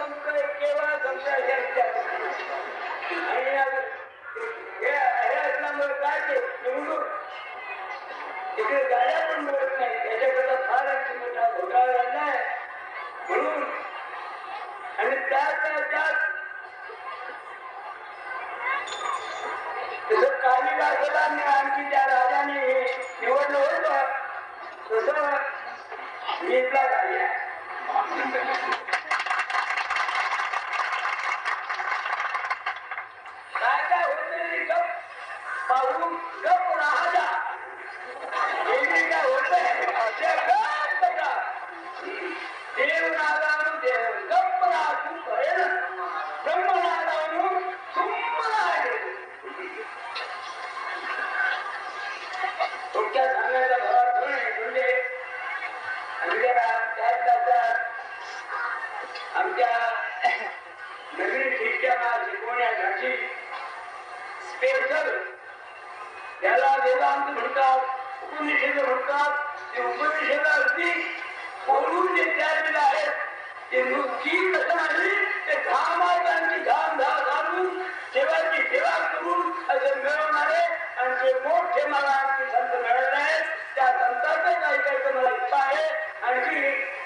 संशय आणि हे असल्यामुळे काय ते निवडून तिकडे गाड्या पण मिळत नाही. त्याच्याकरता फार आणखी मोठा घोटाळा झाला आहे. म्हणून आणि त्यात त्यात जसं कालिदासाला आणखी त्या राजाने हे निवडलं होतं. तसं मी इथला काय काय होतं गप पाहून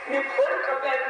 आणखी मी फोन करतायत मला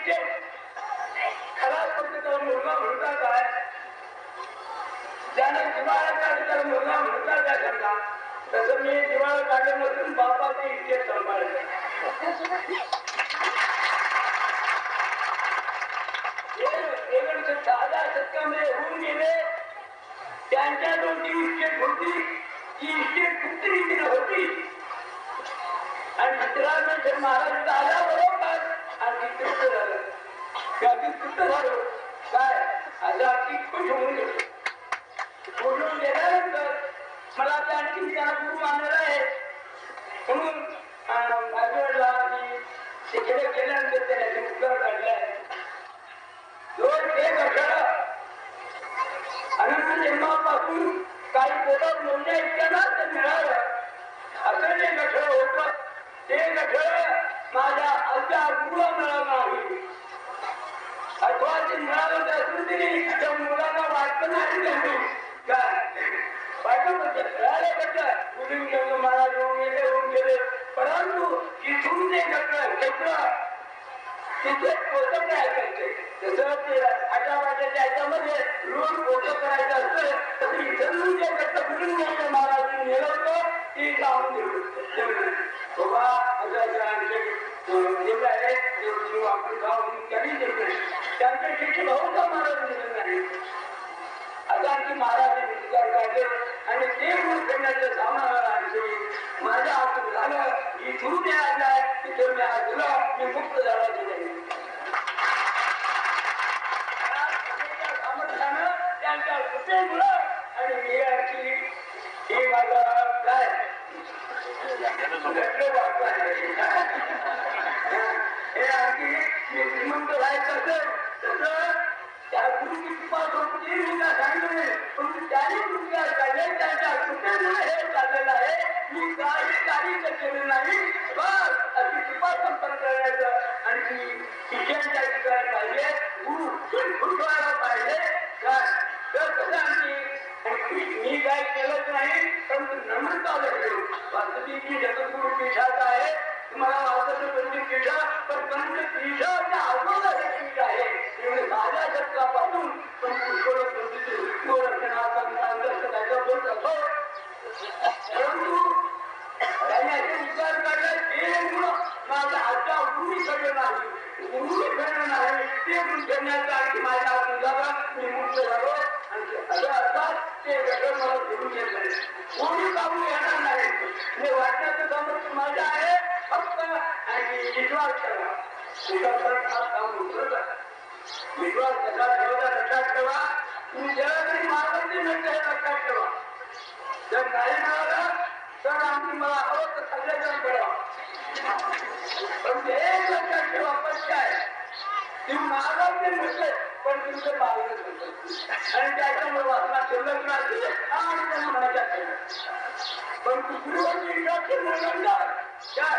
बापाचे इच्छे खरा मुलगा म्हणता काय ज्याने दिवाळा काढली त्याला मुलगा म्हणता काय तसं मी दिवाळा बापाचे सांभाळले दहा शतकामध्ये होऊन गेले त्यांच्या दोन इस्टेट होती ती इस्टेट गुप्त होती आणि मित्रांनो महाराज आल्या त्यातील तृप्त झालो काय? आता आणखी खुश होऊन गेलो बोलून गेल्यानंतर मला ते आणखी त्यांना गुरु मानलेला आहे. म्हणून भाजवडला आणि गेल्यानंतर त्याने उत्तर दोन एक अक्षर अनंत जन्मापासून काही बोलत नोंदण्या इतक्याला ते मिळालं असं जे गठळ होत ते गठळ माझ्या अशा गुरुला मिळालं नाही. अथवा असून त्या नाही त्यांनी मला येऊन गेले गेले. परंतु इथून जे गठळ घेतलं तिथे पोषक काय करते जसं ते आटावाट्याच्या ह्याच्यामध्ये रोज पोषक करायचं असतं. तसं इथं जे करतं कुठून घ्यायचं महाराज नेलं होतं. ती जाऊन बाबा आहे. ते आपण खाऊन त्यांनी त्यांचे शिक्षण महाराज दिले नाही आता महाराजांनी विचार काढले आणि ते गुण करण्याचं सामान माझ्या हातून झालं. इथून मी आणलाय तिथे मी मी मुक्त झाला तिथे. त्यांच्या कृपेमुळं हे आणखी मी श्रीमंत व्हायचं असेल तसं त्या गुरुची कृपा होती वास्तविक जगद्गुरु पीठाचा आहे. तुम्हाला वाटत पंडित पीठ पण पंडित पण ते लक्षात ठेवा पण काय? ते मागाव ते म्हटले पण तुमचं पावलं आणि त्याच्यामुळे वाचना शिल्लक राहते. आणि पण म्हणायच्या पण दुसरी वर्षी काय?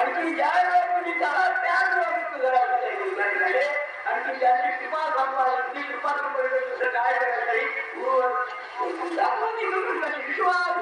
आणखी ज्या वेळी झाला त्याच वेळी घरात झाले आणखी त्यांची कृपा संपादन कृपा संपादन दुसरं काय करायचं नाही गुरुवर दाखवून विश्वास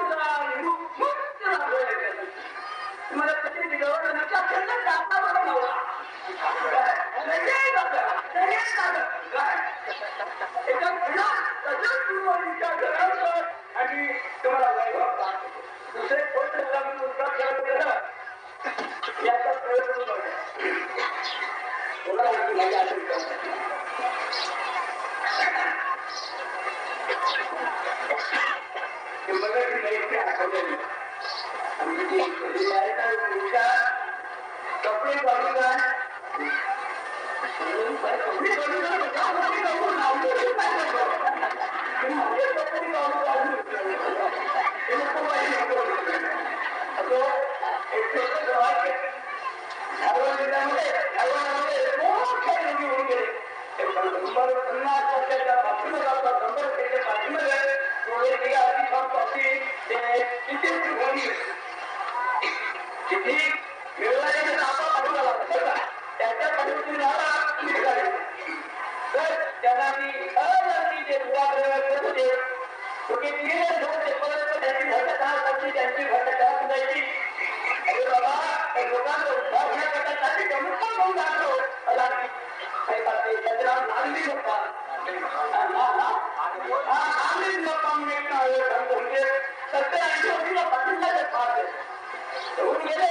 होऊन गेले.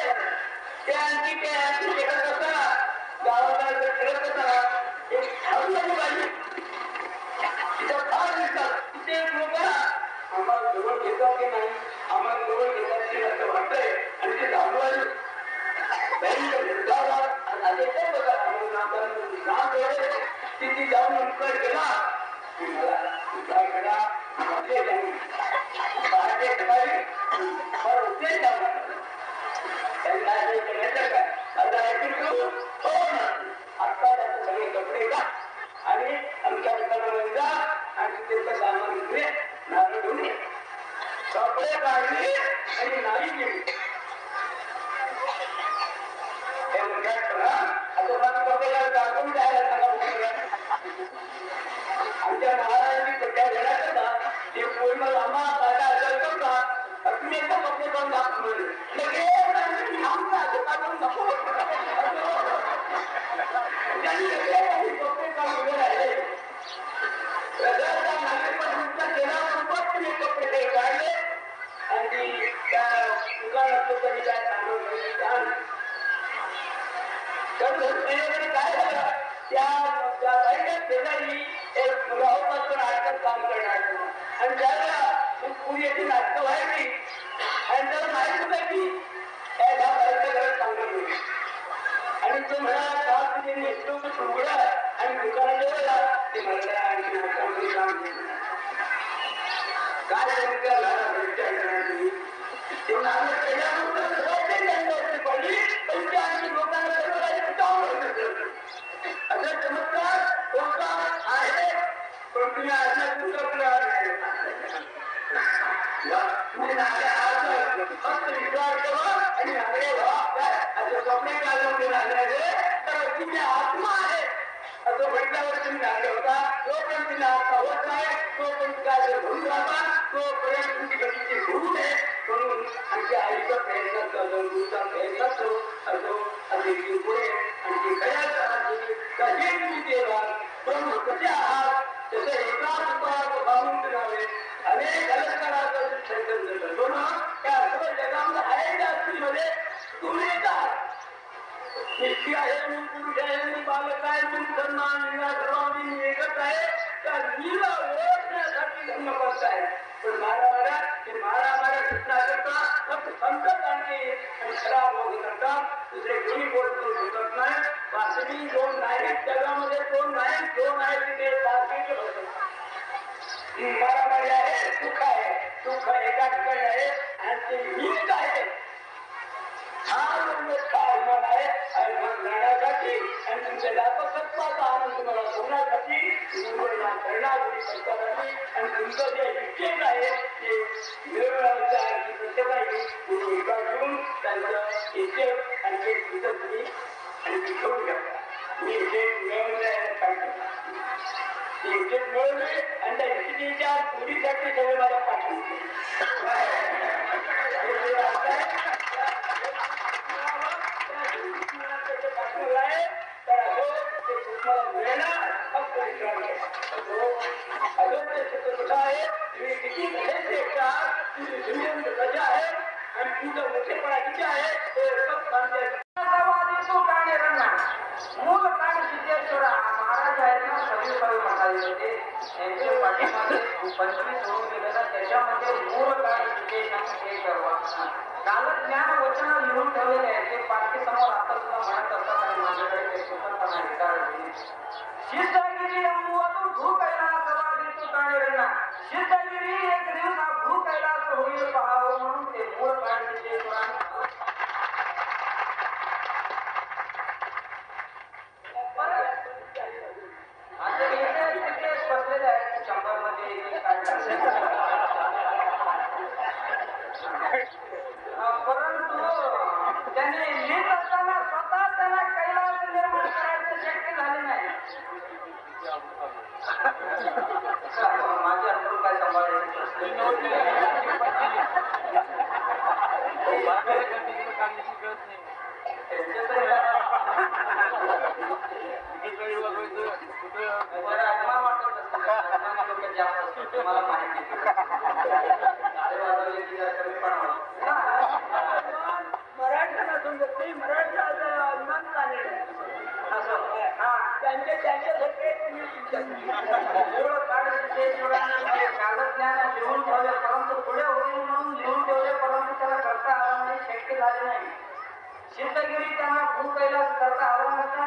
ते आणखी ते आणखी लेखत असताना गावाला फिरत असताना एक झाडू आली पाहिजे तिथं फार दिसतात. तिथे एक लोक आम्हाला जवळ घेतात की नाही आम्हाला जवळ घेतात की असं वाटतंय. आणि ते झाडू आली तिथे जाऊन उपकार केला. मला उपकार केला आमच्या महाराजांनी पट्ट्या घेण्याकरता ते पूर्ण लांबा शिक्षण करतो ना त्या सर्व जगामध्ये आहे त्या स्त्रीमध्ये तुम्हीच आहात निश्चित आहे मी पुरुष आहे मी बालक आहे मी मुसलमान निळा सर्वांनी मी एकच आहे त्या नीला ओळखण्यासाठी धर्म करत आहे पण मारा मारा हे मारा मारा शिकण्याकरता फक्त संकट आणखी आणि खराब होत करतात दुसरे कोणी गोड करू शकत नाही वास्तविक दोन नायक जगामध्ये दोन नायक दोन आहेत तिथे बाकीचे बसत मारामारी आहे सुख आहे सुख एका ठिकाणी आहे आणि ते मीच आहे हा मोठा अभिमान आहे अभिमान जाण्यासाठी आणि तुमच्या व्यापकत्वाचा आनंद तुम्हाला सोडण्यासाठी तुम्हाला करण्यासाठी करण्यासाठी आणि तुमचं जे शिक्षण आहे ते मिळवण्याचं आहे की प्रत्येकाने तुम्ही एका घेऊन त्यांचं इच्छेत आणि ते तुमचं तुम्ही आणि ते घेऊन घ्या मी इथे मिळवलं सांगतो इज्जत मिळवली आणि त्या इज्जतीच्या पुरीसाठी सगळे मला आहे मला माहिती आहे. टाळे वाजवले की जरा कमी पण वाटतं. मराठी नसून ते मराठी अभिमान झाले असं. हा. त्यांचे त्यांच्यासारखे तुम्ही मूळ काळसिद्धेश्वराने जे कालज्ञान लिहून ठेवले परंतु पुढे होईल म्हणून लिहून ठेवले परंतु त्याला करता आलं नाही शक्य झाले नाही सिद्धगिरी त्यांना भू कैलास करता आला नसता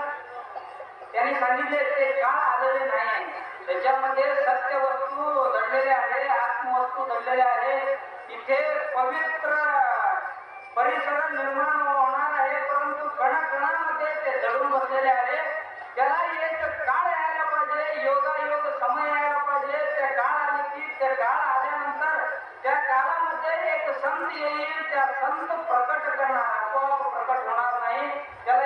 त्यांनी सांगितले ते काळ आलेले नाही त्याच्यामध्ये सत्य वस्तू दडलेले आहे आत्मवस्तू दडलेले आहे. इथे पवित्र परिसर निर्माण होणार आहे परंतु कणाकणामध्ये ते दडून बसलेले आहे. त्याला एक काळ यायला पाहिजे योगायोग समय यायला पाहिजे. त्या काळ आले की त्या काळ आल्यानंतर त्या काळामध्ये एक संत येईल त्या संत प्रकट करणार आपोआप प्रकट होणार नाही. त्या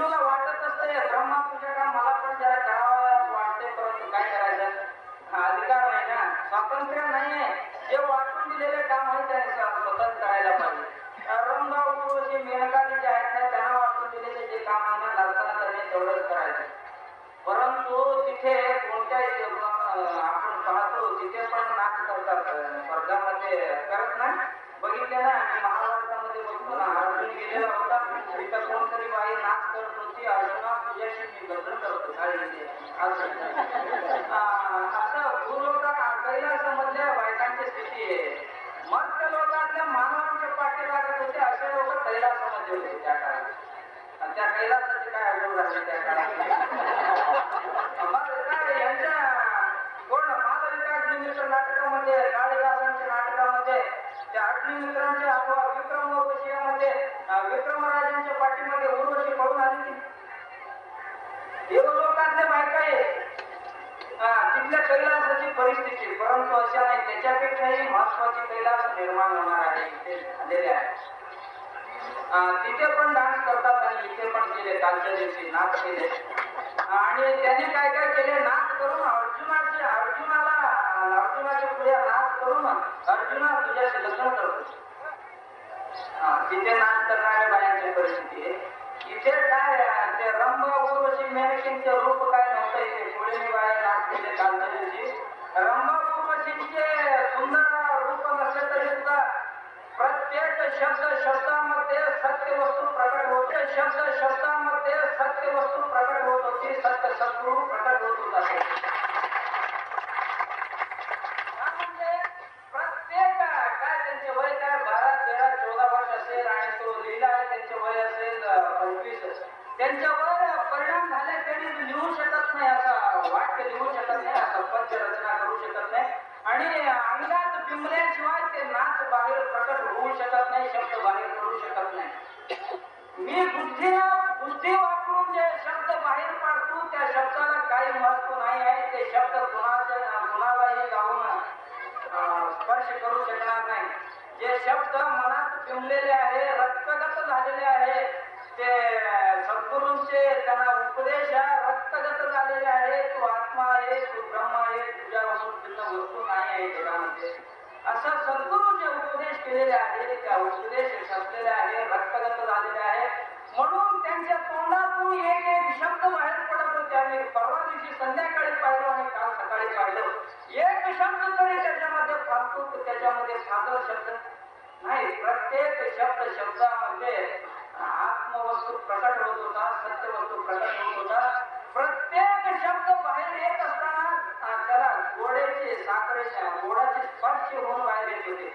विष्णूला वाटत असते ब्रह्मा तुझे मला पण जरा करावं वाटते परंतु काय करायचं? हा अधिकार नाही ना. स्वातंत्र्य नाहीये. जे वाटून दिलेले काम आहे त्याने स्व- स्वतंत्र करायला पाहिजे. रंगाऊ जे मेनकाने जे आहेत ना त्यांना वाटून दिलेले जे काम आहे ना नर्तना त्यांनी तेवढंच करायचं. परंतु तिथे कोणत्याही आपण पाहतो तिथे पण नाच करतात. अं, स्वर्गामध्ये करत नाही. बघितले ना महाभारतामध्ये बघतो ना अर्जुन गेलेला होता. तिथं कोणतरी बाई नाच आता भूलोकात आठवला समजल्या बायकांची स्थिती आहे मग त्या लोकांच्या मानवांच्या पाठी लागत असे लोक कैलासामध्ये होते त्या काळात आणि त्या कैलासाचे काय अनुभव झाले त्या काळात तिथे पण डान्स करतात आणि इथे पण केले कालच्या दिवशी नाच केले. आणि त्यांनी काय काय केले नाच करून अर्जुनाचे अर्जुनाला अर्जुनाच्या पुढे नाच करून अर्जुना तुझ्याशी लग्न करतो. तिथे नाच करणाऱ्या बायांची परिस्थिती आहे. इथे काय ते रंग उर्वशी मेनकेंचे रूप होते शब्द स्पर्श करू शकणार नाही. जे शब्द मनात बिंबलेले आहे रक्तगत झालेले आहे ते सद्गुरूंचे त्यांना उपदेश रक्तगत झालेले आहे. तू आत्मा आहे तू ब्रह्म आहे तुझ्यापासून भिन्न वस्तू नाही आहे जगामध्ये. असं सद्गुरू जे उपदेश केलेले आहे त्या उपदेश शसलेले आहे रक्तगत झालेले आहे. म्हणून त्यांच्या तोंडातून एक एक शब्द बाहेर पडत होते. आम्ही परवा दिवशी संध्याकाळी पाहिलो आणि काल सकाळी पाहिलं एक शब्द तरी त्याच्यामध्ये तर त्याच्यामध्ये साधन शब्द नाही. प्रत्येक शब्द शब्दामध्ये आत्मवस्तू प्रकट होत होता सत्य वस्तू प्रकट होत होता. प्रत्येक शब्द बाहेर येत असताना त्याला गोड्याचे साखरेच्या गोडाचे स्पर्श होऊन बाहेर येत होते.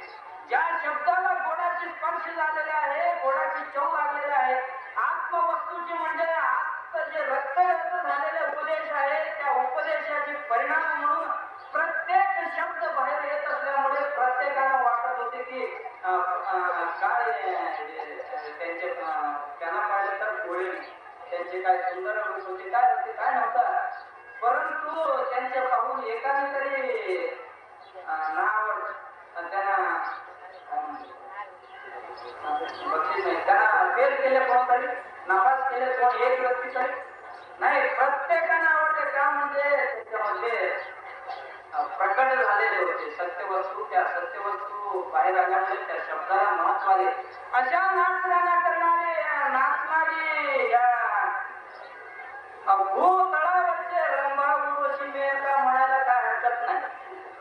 ज्या शब्दाला गोडाचे स्पर्श झालेले आहे गोडाची चव लागलेली आहे आत्मवस्तूची म्हणजे आत्म जे रक्त झालेले उपदेश आहे त्या उपदेशाचे परिणाम म्हणून की काय त्यांचे त्यांना तर गोळे. त्यांचे काय सुंदर रूप होते काय होते काय परंतु त्यांचे पाहून एकाने तरी नाव त्यांना बक्षीस नाही. त्यांना फेल केले कोणतरी नापास केले कोण एक व्यक्ती तरी. नाही प्रत्येकाने आवडते का म्हणजे त्याच्यामध्ये अं, प्रकट झालेले होते. सत्यवस्तू त्या सत्यवस्तू बाहेर आल्यामुळे त्या शब्दाला महत्त्व आले. अशा नाचगाणा करणारे अं, नाचणारी या भूतळावरचे रंभा उर्वशी मेहता म्हणायला काय हरकत नाही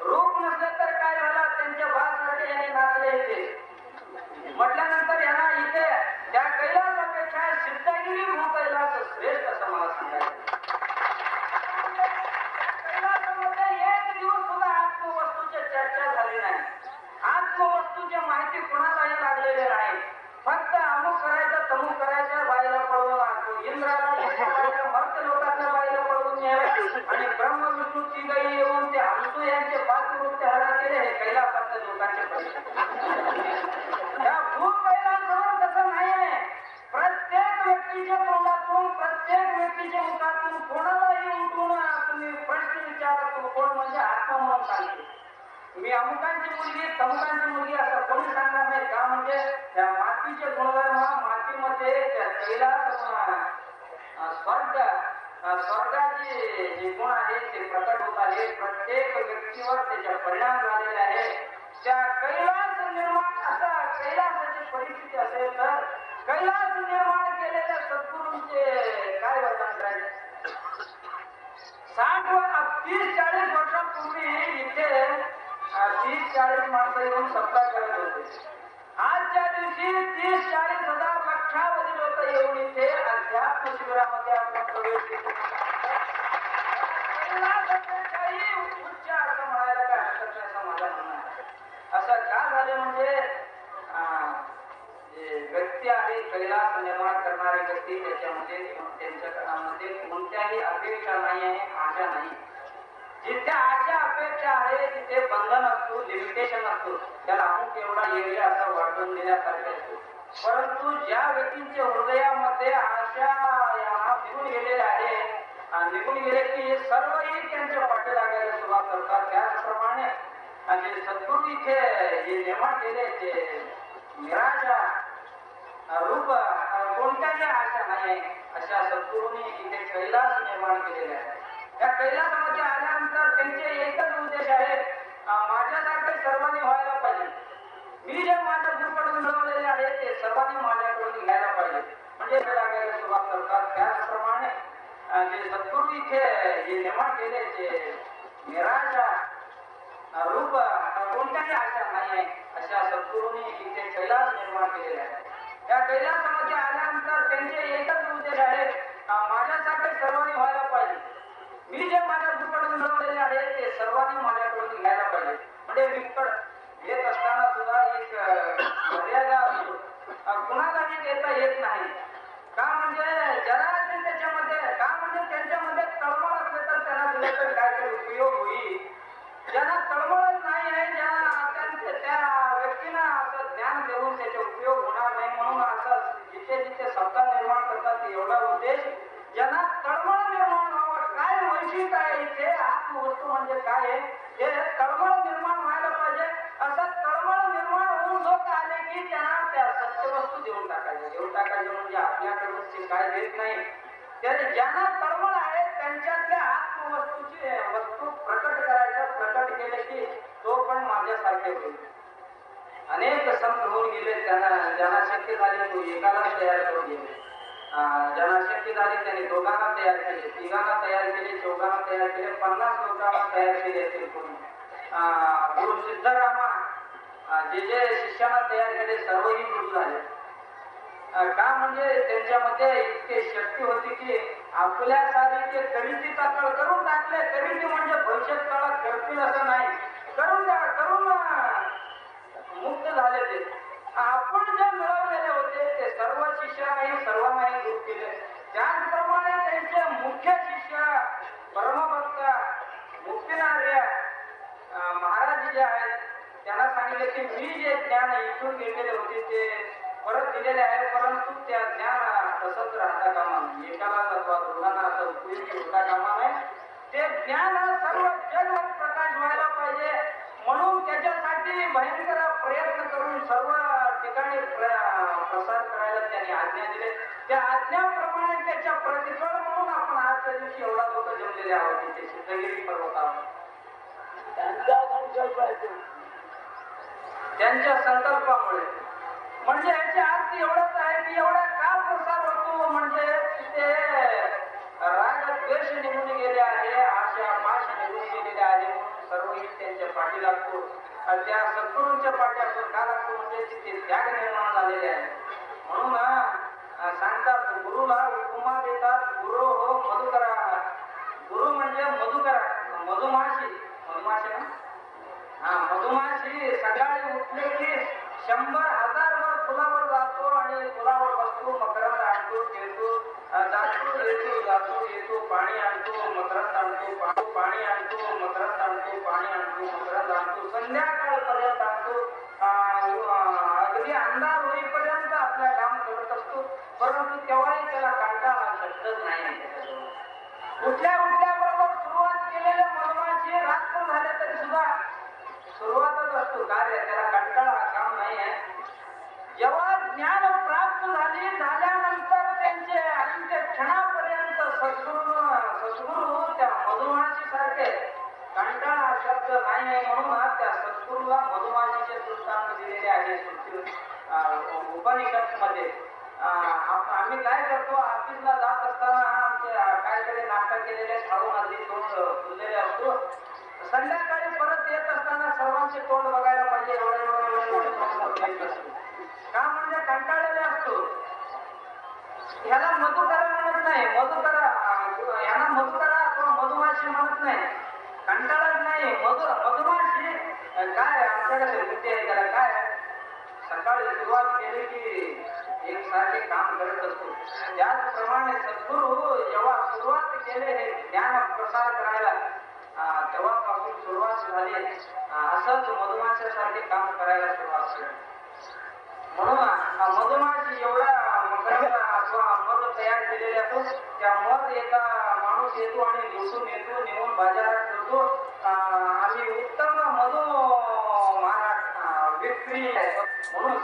रूप नसलं तर काय झालं त्यांच्या भासाठी याने नाचले इथे म्हटल्यानंतर यांना इथे त्या कैलासापेक्षा सिद्धगिरी भू कैलास श्रेष्ठ असं मला सांगायचं कैलासामध्ये एक दिवस सुद्धा आत्मवस्तूची चर्चा झाली नाही आत्मवस्तूची माहिती कुणालाही लागलेली नाही फक्त अमुक करायचं तमुक करायचं बाईला पळवून आणतो इंद्राला करायचं, मर्त्य लोकांच्या बाईला पळवून न्यायला आणि ब्रह्म विष्णूची गाई येऊन ते हंसू यांचे पाचरूप हरण केले हे कैलासातल्या लोकांचे परिस्थिती त्या भू कैलासावर तसं नाही आहे प्रत्येक व्यक्तीच्या तोंडातून प्रत्येक व्यक्तीच्या मुखातून कोणालाही उठून तुम्ही प्रश्न विचारा तो कोण म्हणजे आत्मा म्हणून सांगते मी अमुकांची मुलगी तमुकांची मुलगी असं कोणी सांगणार नाही. का म्हणजे त्या मातीचे गुणधर्म मातीमध्ये त्या कैलास स्वर्ग स्वर्गाचे जे गुण आहे ते प्रकट होत आहे प्रत्येक व्यक्तीवर त्याचा परिणाम झालेला आहे. त्या कैलास निर्माण असा कैलासाची परिस्थिती असेल तर कैलास निर्माण केलेल्या सद्गुरूंचे काय वर्णन करायचे? साठ तीस चाळीस वर्षापूर्वी इथे तीस चाळीस माणसं येऊन सत्ता करत होते आजच्या दिवशी तीस चाळीस हजार लक्षावधी लोक येऊन इथे अध्यात्म शिबिरामध्ये आपण प्रवेश उच्च असं म्हणायला काय हरकत नाही असं म्हणणं आहे असं का झाले म्हणजे व्यक्ती आहे कैलास निर्माण करणारी व्यक्ती त्याच्यामध्ये त्यांच्या काळामध्ये कोणत्याही अपेक्षा नाही आहे आशा नाही. जिथे आशा अपेक्षा आहे तिथे बंधन असतो लिमिटेशन असतो त्याला अमुक एवढा एरिया असा वाटून देण्यासारखे असतो परंतु ज्या व्यक्तींच्या हृदयामध्ये आशा या निघून गेलेल्या आहे निघून गेले की सर्वही त्यांच्या पाठी लागायला सुरुवात करतात. त्याचप्रमाणे आणि सद्गुरू इथे जे निर्माण केले ते निराशा रूप कोणत्याही आशा नाही अशा सद्गुरूंनी इथे कैलास निर्माण केलेले आहे. या कैलासामध्ये आल्यानंतर त्यांचे एकच उद्देश आहे माझ्यासारखे सर्वांनी व्हायला पाहिजे. मी जे माझ्या गुरुकडून मिळवलेले आहे ते सर्वांनी माझ्याकडून घ्यायला पाहिजे. म्हणजे लागायला सुरुवात करतात. त्याचप्रमाणे जे सद्गुरू इथे जे निर्माण केले जे निराशा रूप कोणत्याही आशा नाही आहे अशा सद्गुरूंनी इथे कैलास निर्माण केलेले आहे. या कैलासामध्ये आल्यानंतर त्यांचे एकच उद्देश आहे माझ्यासारखे सर्वांनी व्हायला पाहिजे. मी जे माझ्या दुकानात मिळवलेले आहे ते सर्वांनी माझ्याकडून घ्यायला पाहिजे. म्हणजे विकड येत असताना सुद्धा एक मर्यादा असतो. कुणालाही देता येत नाही. का म्हणजे जरा त्याच्यामध्ये का म्हणजे त्यांच्यामध्ये तळमळ असले तर त्यांना दिले तर काहीतरी उपयोग होईल. ज्यांना तळमळच नाही आहे ज्यांना त्या व्यक्तीला असं ज्ञान देऊन त्याचे उपयोग होणार नाही म्हणून असं जिथे जिथे सत्ता निर्माण करतात एवढा उद्देश ज्यांना तळमळ निर्माण व्हावं काय वैशिष्ट्य आहे इथे वस्तू म्हणजे काय आहे? हे तळमळ निर्माण व्हायला पाहिजे. असं तळमळ निर्माण होऊन लोक आले की त्यांना त्या सत्यवस्तू देऊन टाकायचे. देऊन टाकायचे म्हणजे आपल्याकडून ते काय देत नाही. त्याने ज्यांना तळमळ आहे त्यांच्यातल्या आत्मवस्तूची वस्तू प्रकट करायचं प्रकट केले की तो पण माझ्यासारखे होईल. अनेक संत होऊन गेले त्यांना ज्यांना शक्य झाले तो एकाला तयार करून गेले. ज्यांना शक्य झाले त्यांनी दोघांना तयार केले तिघांना तयार केले चौघांना तयार केले पन्नास लोकांना तयार केले असेल कोणी. गुरु सिद्धरामा जे जे शिष्याला तयार केले सर्वही गुरु झाले. का म्हणजे त्यांच्यामध्ये इतके शक्ती होती की आपल्यासाठी ते करीची चाकळ करून टाकले करीची म्हणजे भविष्यात काळात करतील असं नाही करून द्या करून अं, मुक्त झाले ते आपण जे मिळवलेले होते ते सर्व शिष्यानाही सर्वांनाही दूर केले त्याचप्रमाणे त्यांचे मुख्य शिष्य परमभक्त मुक्तीनार्य अं, महाराज जे आहेत त्यांना सांगितले की मी जे ज्ञान घेतलेले होते ते परत दिलेले आहे परंतु त्या ज्ञान तसंच राहता कामा नये. एकाला अथवा दोघांना असं उपयोगी होता कामा नये. ते ज्ञान सर्व जगभर प्रकाश व्हायला पाहिजे. म्हणून त्याच्यासाठी भयंकर प्रयत्न करून सर्व ठिकाणी प्रसार करायला त्यांनी आज्ञा दिले. त्या आज्ञाप्रमाणे त्याच्या प्रतिफळ म्हणून आपण आजच्या दिवशी एवढा लोक जमलेले आहोत. तिथे सिद्धगिरी पर्वतावर. त्यांचा संकल्प आहे त्यांच्या संकल्पामुळे. म्हणजे याची अर्थ एवढंच आहे की एवढा काल प्रसार होतो. म्हणजे तिथे राग द्वेष निघून गेले आहे आशा माश निघून गेलेले आहे. म्हणून त्यांच्या पाठी लागतो आणि त्या सद्गुरूंच्या पाठी आपण का लागतो म्हणजे तिथे त्याग निर्माण झालेले आहे. म्हणून सांगतात गुरुला उपमा देतात गुरु हो मधुकरा. गुरु म्हणजे मधुकरा मधुमाशी. मधुमाशी ना? हा मधुमाशी सकाळी उठले की शंभर हजार वर फुलावर जातो आणि फुलावर बसतो मकरंद आणतो खेळतो जातो येतो जातो येतो पाणी आणतो मकरंद आणतो पाणी आणतो मकरंद आणतो पाणी आणतो मकरंद आणतो संध्याकाळपर्यंत आणतो. अगदी अंधार होईपर्यंत आपल्या काम करत असतो परंतु तेव्हाही त्याला कंटाळा शब्दच नाही. कुठल्या त्याच्याजवळ. उठल्या उठल्या बरोबर सुरुवात केलेल्या मधमाशी रात्र झाले तरी सुद्धा सुरुवातच कार्य त्याला कंटाळा काम नाही आहे जेव्हा ज्ञान प्राप्त झाली झाल्यानंतर त्यांचे अंत्य क्षणापर्यंत सद्गुरू सद्गुरू हो, त्या मधुमाशी सारखे. कंटाळा शब्द नाही आहे म्हणून आज त्या सद्गुरूला मधुमाशीचे दृष्टांत दिलेले आहे उपनिषदमध्ये आम्ही काय करतो ऑफिसला जात असताना आमचे काहीतरी नाटक केलेले खाऊन आधी तोंड फुललेले असतो. संध्याकाळ सर्वांचे तोंड बघायला पाहिजे एवढे एवढे का म्हणजे कंटाळलेला असतो. ह्याला मधुकरा म्हणत नाही. मधुकरा ह्याला मधुकरा किंवा मधुमाशी म्हणत नाही. कंटाळत नाही. मधु मधुमाशी. काय आमच्याकडे विद्या आहे त्याला काय? सकाळी सुरुवात केली की एक सारखे काम करत असतो. त्याचप्रमाणे सद्गुरू जेव्हा सुरुवात केले हे ज्ञान प्रसार करायला तेव्हापासून सुरुवात झाली. अं, असंच मधुमाशासारखे काम करायला सुरुवात केली. म्हणून मधुमाशी एवढा मध तयार केलेले असतो त्या मध एका माणूस येतो आणि लुटून येतो नेऊन बाजारात ठेवतो. आणि आम्ही उत्तम मधु महाराज विक्री म्हणून